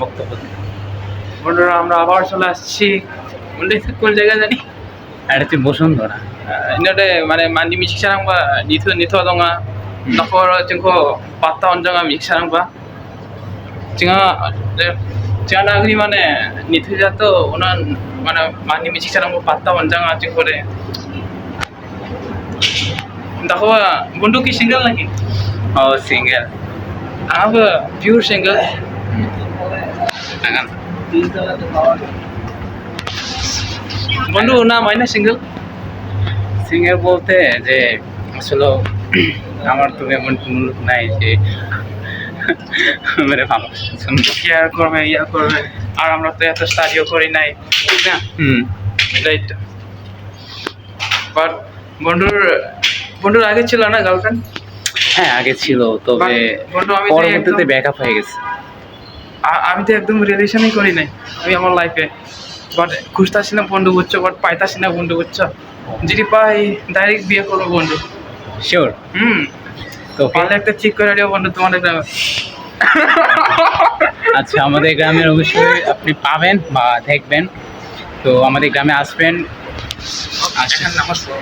বক্তব্য বন্ধুরা আমরা আবার চলে আসছি। কোন জায়গা জানি? এটা হচ্ছে বসুন্ধরা এটা মানে মানি মান্ডি মিশিসারাংবা নিথু নিথু দঙা নখর চিংখ পাত্তা অঞ্জঙা মিশিসারাংবা চিঙা চিঙা নাগরি মানে নিথু জাত ওনার মানে মানি মান্ডি মিশিসারাংবা পাত্তা অঞ্জঙা চিংখ রে দেখো বন্ধু কি সিঙ্গেল নাকি? ও সিঙ্গেল আব পিওর সিঙ্গেল বন্ধু না সিঙ্গেল? সিঙ্গেল বলতে যে আসলে আমার তো এমন কোনো লোক নাই যে মেরে ভালো কেয়ার করবে ইয়া করবে? আর আমরা তো এত স্টাডিও করি নাই ঠিক না? হুম। রাইট বাট বন্ধুর বন্ধুর আগে ছিল না গার্লফ্রেন্ড হ্যাঁ আগে ছিল তবে বন্ধু আমি পরবর্তীতে ব্যাকআপ হয়ে গেছে। আমি তো একদম রিলেশনই করি নাই আমি আমার লাইফে বাট খুঁজতেছি না বন্ধু বুঝছ? বাট পাইতাছি না বন্ধু বুঝছ? যদি পাই ডাইরেক্ট বিয়ে করব বন্ধু। শিওর হুম। তো পারলে একটা ঠিক করে দিও বন্ধু তোমাদের গ্রামে। আচ্ছা আমাদের গ্রামের অবশ্যই আপনি পাবেন বা দেখবেন। তো আমাদের গ্রামে আসবেন। আচ্ছা নমস্কার।